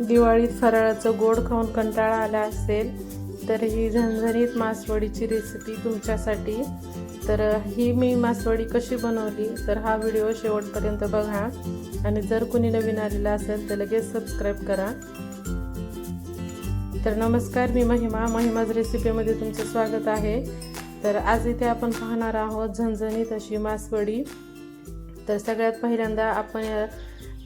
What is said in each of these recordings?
दिवाळीत फराळाचं गोड खाऊन कंटाळा आला असेल तर ही झणझणीत मासवडीची रेसिपी तुमच्यासाठी. तर ही मी मासवडी कशी बनवली तर हा व्हिडिओ शेवटपर्यंत बघा. आणि जर कोणी नवीन आलेला असेल तर लगेच सबस्क्राईब करा. तर नमस्कार मी महिमा. महिमाज रेसिपीमध्ये तुमचं स्वागत आहे. तर आज इथे आपण पाहणार आहोत झणझणीत अशी मासवडी. तर सगळ्यात पहिल्यांदा आपण या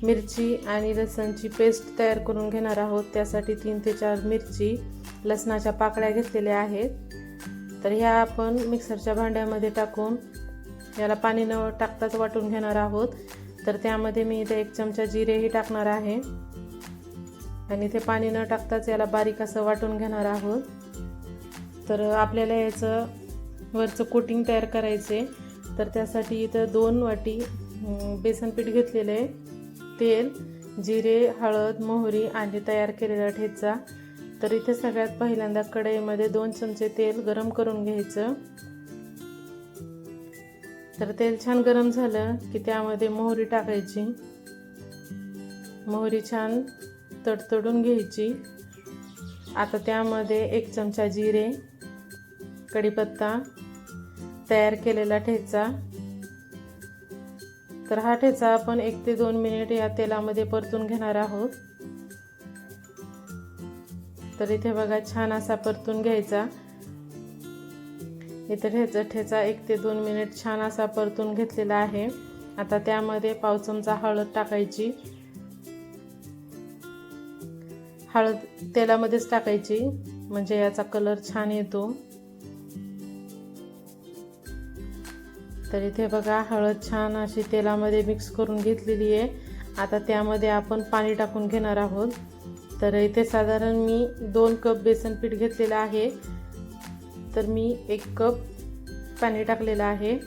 मिरची आणि लसणची पेस्ट तयार करून घेणार आहोत. त्यासाठी तीन ते चार मिरची लसणाच्या पाकळ्या घेतलेल्या आहेत. तर ह्या आपण मिक्सरच्या भांड्यामध्ये टाकून याला पाणी न टाकताच वाटून घेणार आहोत. तर त्यामध्ये मी इथे एक चमचा जिरेही टाकणार आहे. आणि ते पाणी न टाकताच याला बारीक असं वाटून घेणार आहोत. तर आपल्याला याचं वरचं कोटिंग तयार करायचे तर त्यासाठी इथं दोन वाटी बेसन पीठ घेतलेलं आहे. तेल जिरे हळद मोहरी आणि तयार केलेला ठेचा. तर इथे सगळ्यात पहिल्यांदा कढईमध्ये दोन चमचे तेल गरम करून घ्यायचं. तर तेल छान गरम झालं की त्यामध्ये मोहरी टाकायची. मोहरी छान तडतडून घ्यायची. आता त्यामध्ये एक चमचा जिरे कढीपत्ता तयार केलेला ठेचा. तर हा ठेचा आपण एक ते दोन मिनिट या तेलामध्ये परतून घेणार आहोत. तर इथे बघा छान असा परतून घ्यायचा. इथे ठेचा ठेचा एक ते दोन मिनिट छान असा परतून घेतलेला आहे. आता त्यामध्ये पाव चमचा हळद टाकायची. हळद तेलामध्येच टाकायची म्हणजे याचा कलर छान येतो. तर इथे बघा हळद छान अशी तेलामध्ये मिक्स करून घेतलेली आहे. आता त्यामध्ये आपण पाणी टाकून घेणार आहोत. तर इथे साधारण मी दोन कप बेसन पीठ घेतलेलं आहे. तर मी एक कप पाणी टाकलेलं आहे.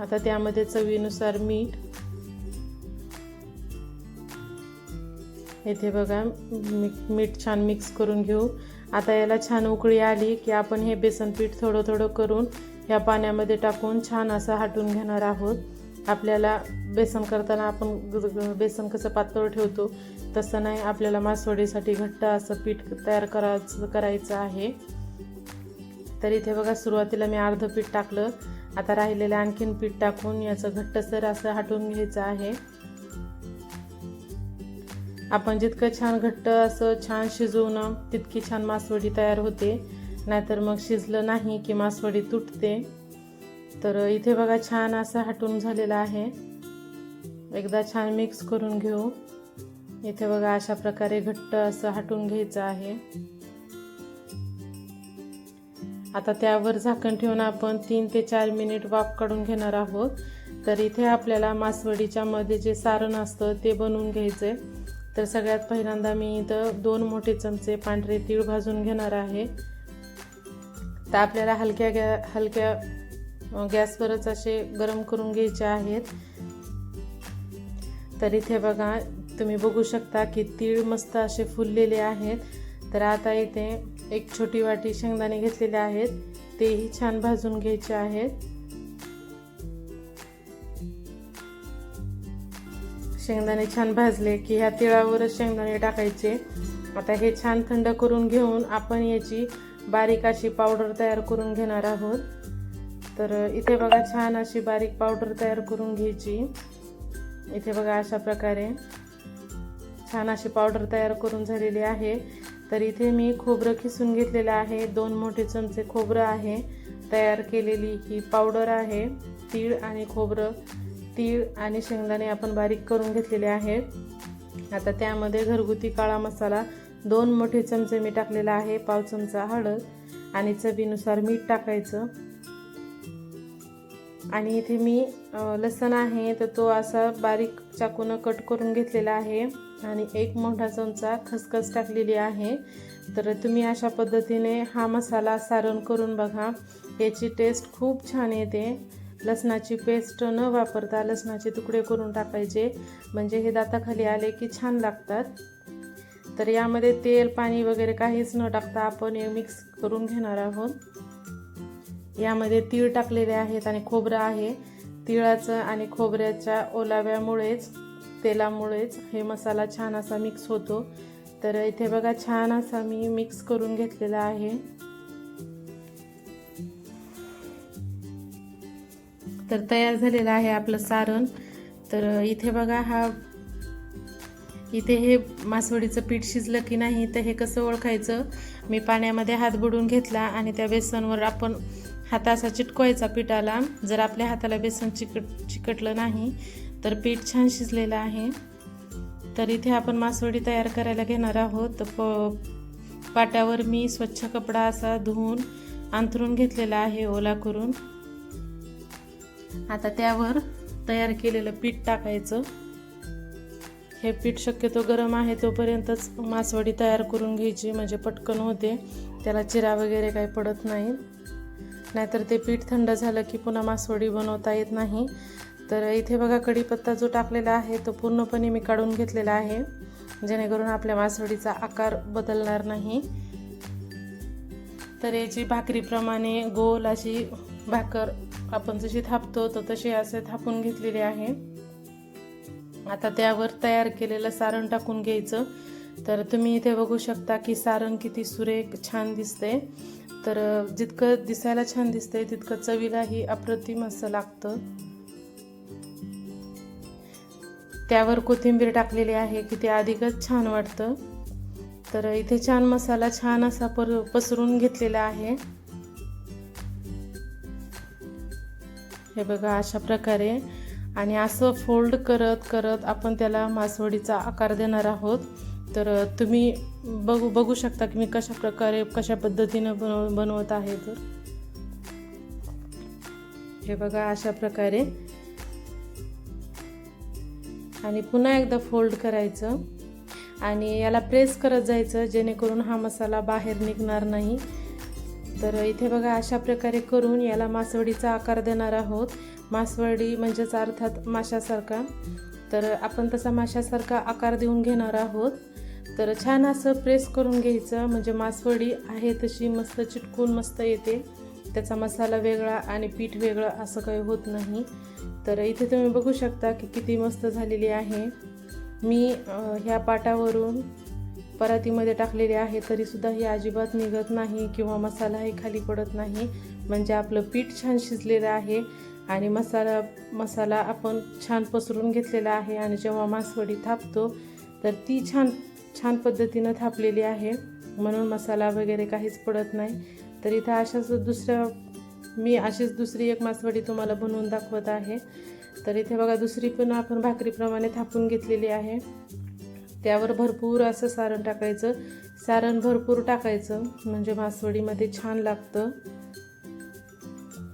आता त्यामध्ये चवीनुसार मीठ. इथे बघा मी मीठ छान मिक्स करून घेऊ. आता याला छान उकळी आली की आपण हे बेसन पीठ थोडं थोडं करून ह्या पाण्यामध्ये टाकून छान असं हाटून घेणार आहोत. आपल्याला बेसन करताना आपण ग- बेसन कसं पातळ ठेवतो तसं नाही. आपल्याला मासवडीसाठी घट्ट असं पीठ तयार करायचं करायचं आहे. तर इथे बघा सुरुवातीला मी अर्धं पीठ टाकलं. आता राहिलेलं आणखीन पीठ टाकून याचं घट्टसर असं हाटून घ्यायचं आहे. आपण जितकं छान घट्ट असं छान शिजवणं तितकी छान मासवडी तयार होते. नाहीतर मग शिजलं नाही की मासवडी तुटते. तर इथे बघा छान असं हटून झालेलं आहे. एकदा छान मिक्स करून घेऊ. इथे बघा अशा प्रकारे घट्ट असं हटून घ्यायचं आहे. आता त्यावर झाकण ठेवून आपण तीन ते चार मिनिट वाफ काढून घेणार आहोत. तर इथे आपल्याला मासवडीच्या मध्ये जे सारण असतं ते बनवून घ्यायचे तर सगळ्यात पहिल्यांदा मी इथं दोन मोठे चमचे पांढरे तीळ भाजून घेणार आहे. तर आपल्याला हलक्या गॅ हलक्या गॅसवरच असे गरम करून घ्यायचे आहेत. तर इथे बघा तुम्ही बघू शकता की तीळ मस्त असे फुललेले आहेत. तर आता इथे एक छोटी वाटी शेंगदाणे घेतलेले आहेत. तेही छान भाजून घ्यायचे आहेत. शेंगदाणे छान भाजले की ह्या तिळावरच शेंगदाणे टाकायचे. आता हे छान थंड करून घेऊन आपण याची बारीक अशी पावडर तयार करून घेणार आहोत. तर इथे बघा छान अशी बारीक पावडर तयार करून घ्यायची. इथे बघा अशा प्रकारे छान अशी पावडर तयार करून झालेली आहे. तर इथे मी खोबरं खिसून घेतलेलं आहे. दोन मोठे चमचे खोबरं आहे तयार केलेली ही पावडर आहे. तीळ आणि खोबरं तीळ आणि शेंगदाणे आपण बारीक करून घेतलेले आहेत. आता त्यामध्ये घरगुती काळा मसाला दोन मोठे चमचे मी टाकलेला आहे पाव चमचा हळद आणि चवीनुसार मीठ टाकायचं. आणि इथे मी लसण आहे तर तो असा बारीक चाकूनं कट करून घेतलेला आहे. आणि एक मोठा चमचा खसखस टाकलेली आहे. तर तुम्ही अशा पद्धतीने हा मसाला सारण करून बघा. याची टेस्ट खूप छान येते. लसणाची पेस्ट न वापरता लसणाचे तुकडे करून टाकायचे. म्हणजे हे दाताखाली आले की छान लागतात. तर यामध्ये तेल पाणी वगैरे काहीच न टाकता आपण हे मिक्स करून घेणार आहोत. यामध्ये तीळ टाकलेले आहेत आणि खोबरं आहे. तिळाचं आणि खोबऱ्याच्या ओलाव्यामुळेच तेलामुळेच हे मसाला छान असा मिक्स होतो. तर इथे बघा छान असा मी मिक्स करून घेतलेला आहे. तर तयार झालेलं आहे आपलं सारण. तर इथे बघा हा इथे हे मासवडीचं पीठ शिजलं की नाही तर हे कसं ओळखायचं? मी पाण्यामध्ये हात बुडून घेतला आणि त्या बेसनवर आपण हात असा चिटकवायचा पिठाला. जर आपल्या हाताला बेसन चिकट चिकटलं नाही तर पीठ छान शिजलेलं आहे. तर इथे आपण मासवडी तयार करायला घेणार आहोत. प पाट्यावर मी स्वच्छ कपडा असा धुवून अंथरून घेतलेला आहे ओला करून. आता त्यावर तयार केलेलं पीठ टाकायचं. हे पीठ शक्यतो गरम आहे तोपर्यंतच मासवडी तयार करून घ्यायची म्हणजे पटकन होते. त्याला चिरा वगैरे काही पडत नाही. नाहीतर ते पीठ थंड झालं की पुन्हा मासवडी बनवता येत नाही. तर इथे बघा कढीपत्ता जो टाकलेला आहे तो पूर्णपणे मी काढून घेतलेला आहे. जेणेकरून आपल्या मासवडीचा आकार बदलणार नाही. तर याची भाकरीप्रमाणे गोल अशी भाकर आपण जशी थापतो तर तशी असे थापून घेतलेली आहे. आता त्यावर तयार केलेलं सारण टाकून घ्यायचं. तर तुम्ही इथे बघू शकता की सारण किती सुरेख छान दिसते तर जितकं दिसायला छान दिसतंय तितकं चवीलाही अप्रतिम असं लागतं. त्यावर कोथिंबीर टाकलेली आहे की ते अधिकच छान वाटतं. तर इथे छान मसाला छान असा पर पसरून घेतलेला आहे. हे बघा अशा प्रकारे आणि असं फोल्ड करत करत आपण त्याला मासवडीचा आकार देणार आहोत. तर तुम्ही बघू बघू शकता की मी कशा प्रकारे कशा पद्धतीनं बनव बनवत आहे तर हे बघा अशा प्रकारे. आणि पुन्हा एकदा फोल्ड करायचं. आणि याला प्रेस करत जायचं जेणेकरून हा मसाला बाहेर निघणार नाही. तर इथे बघा अशा प्रकारे करून याला मासवडीचा आकार देणार आहोत. मासवडी म्हणजेच अर्थात माशासारखा. तर आपण तसा माशासारखा आकार देऊन घेणार आहोत. तर छान असं प्रेस करून घ्यायचं. म्हणजे मासवडी आहे तशी मस्त चिटकून मस्त येते. त्याचा मसाला वेगळा आणि पीठ वेगळं असं काही होत नाही. तर इथे तुम्ही बघू शकता की किती मस्त झालेली आहे. मी ह्या पाटावरून परातीमध्ये टाकलेली आहे. तरीसुद्धा ही अजिबात निघत नाही किंवा मसालाही खाली पडत नाही. म्हणजे आपलं पीठ छान शिजलेलं आहे. आणि मसाला मसाला आपण छान पसरून घेतलेला आहे आणि जेव्हा मासवडी थापतो तर ती छान छान पद्धतीनं थापलेली आहे. म्हणून मसाला वगैरे काहीच पडत नाही. तर इथं अशाच दुसऱ्या मी अशीच दुसरी एक मासवडी तुम्हाला बनवून दाखवत आहे. तर इथे बघा दुसरी पण आपण भाकरीप्रमाणे थापून घेतलेली आहे. त्यावर भरपूर असं सारण टाकायचं. सारण भरपूर टाकायचं. म्हणजे मासवडीमध्ये छान लागतं.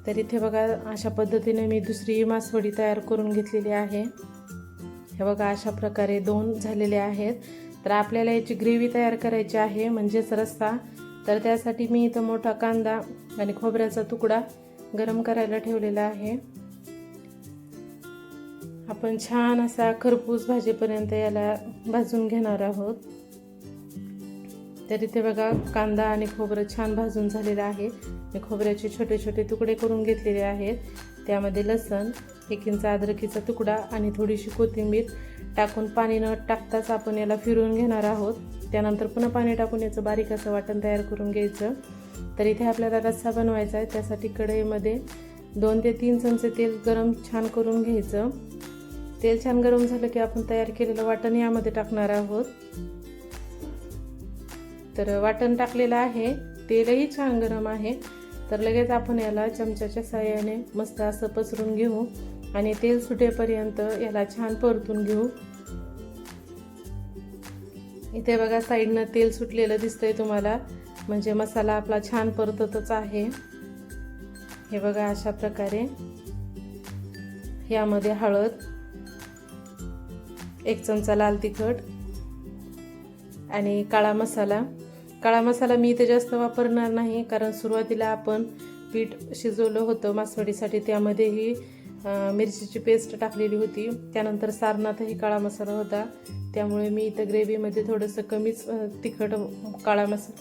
तर इथे बघा अशा पद्धतीने मी दुसरी मासवडी तयार करून घेतलेली आहे. हे बघा अशा प्रकारे दोन झालेले आहेत. तर आपल्याला याची ग्रेव्ही तयार करायची आहे म्हणजेच रस्सा. तर त्यासाठी मी इथं मोठा कांदा आणि खोबऱ्याचा तुकडा गरम करायला ठेवलेला आहे. आपण छान असा खरपूस भाजीपर्यंत याला भाजून घेणार आहोत. तर इथे बघा कांदा आणि खोबरं छान भाजून झालेलं आहे. मी खोबऱ्याचे छोटे छोटे तुकडे करून घेतलेले आहेत. त्यामध्ये लसण एक इंच अद्रकीचा तुकडा आणि थोडीशी कोथिंबीर टाकून पाणी न टाकताच आपण याला फिरवून घेणार आहोत. त्यानंतर पुन्हा पाणी टाकून याचं बारीक असं वाटण तयार करून घ्यायचं. तर इथे आपल्याला रस्सा बनवायचा आहे. त्यासाठी कढईमध्ये दोन ते तीन चमचे तेल गरम छान करून घ्यायचं. तेल छान गरम झालं की आपण तयार केलेलं वाटण यामध्ये टाकणार आहोत. तर वाटण टाकलेलं आहे. तेलही छान गरम आहे. तर लगेच आपण याला चमच्याच्या साह्याने मस्त असं पसरून घेऊ आणि तेल सुटेपर्यंत याला छान परतून घेऊ. इथे बघा साईडनं तेल सुटलेलं दिसतंय तुम्हाला. म्हणजे मसाला आपला छान परततच आहे. हे बघा अशा प्रकारे. यामध्ये हळद एक चमचा लाल तिखट आणि काळा मसाला. काळा मसाला मी इथे जास्त वापरणार नाही कारण सुरुवातीला आपण पीठ शिजवलं होतं मासवडीसाठी. त्यामध्येही मिरचीची पेस्ट टाकलेली होती. त्यानंतर सारनाथही काळा मसाला होता. त्यामुळे मी इथं ग्रेव्हीमध्ये थोडंसं कमीच तिखट काळा मसा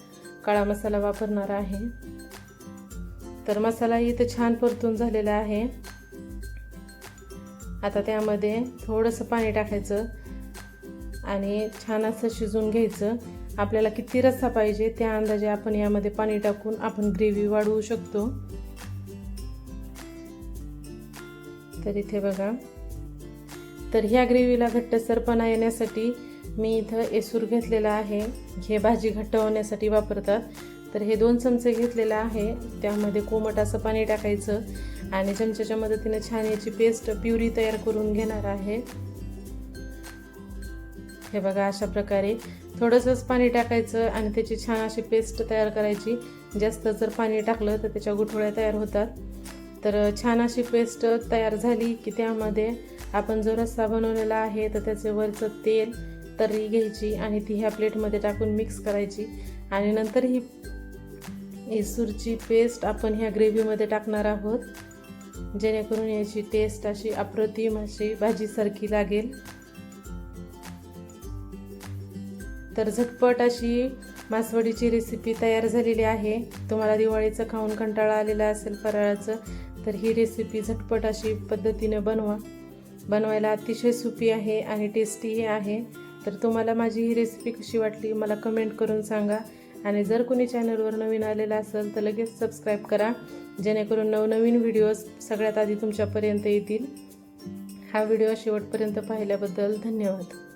काळा मसाला वापरणार आहे. तर मसालाही इथं छान परतून झालेला आहे. आता त्यामध्ये थोडंसं पाणी टाकायचं आणि छान असं शिजून घ्यायचं. आपल्याला किती रस्सा पाहिजे त्या अंदाजे आपण यामध्ये पाणी टाकून आपण ग्रेव्ही वाढवू शकतो. तर इथे बघा. तर ह्या ग्रेव्हीला घट्टसरपणा येण्यासाठी मी इथं एसूर घेतलेला आहे. हे भाजी घट्ट होण्यासाठी वापरतात. तर हे दोन चमचे घेतलेलं आहे. त्यामध्ये कोमट असं पाणी टाकायचं आणि चमच्याच्या मदतीने छान याची पेस्ट प्युरी तयार करून घेणार आहे. हे बघा अशा प्रकारे थोडंसंच पाणी टाकायचं आणि त्याची छान अशी पेस्ट तयार करायची. जास्त जर पाणी टाकलं तर त्याच्या गुठळ्या तयार होतात. तर छान अशी पेस्ट तयार झाली की त्यामध्ये आपण जो रस्सा बनवलेला आहे तर त्याचे वरचं तेल तर्री घ्यायची आणि ती ह्या प्लेटमध्ये टाकून मिक्स करायची. आणि नंतर ही येसूरची पेस्ट आपण ह्या ग्रेव्हीमध्ये टाकणार आहोत. जेणेकरून याची टेस्ट अशी अप्रतिम अशी भाजीसारखी लागेल. तर झटपट अशी मासवडीची रेसिपी तयार झालेली आहे. तुम्हाला दिवाळीचं खाऊन कंटाळा आलेला असेल फराळाचं तर ही रेसिपी झटपट अशी पद्धतीनं बनवा. बनवायला अतिशय सोपी आहे आणि टेस्टीही आहे. तर तुम्हाला माझी ही रेसिपी कशी वाटली मला कमेंट करून सांगा. आणि जर कोणी चॅनलवर नवीन आलेला असेल तर लगेच सबस्क्राईब करा. जेणेकरून नवनवीन व्हिडिओज सगळ्यात आधी तुमच्यापर्यंत येतील. हा व्हिडिओ शेवटपर्यंत पाहिल्याबद्दल धन्यवाद.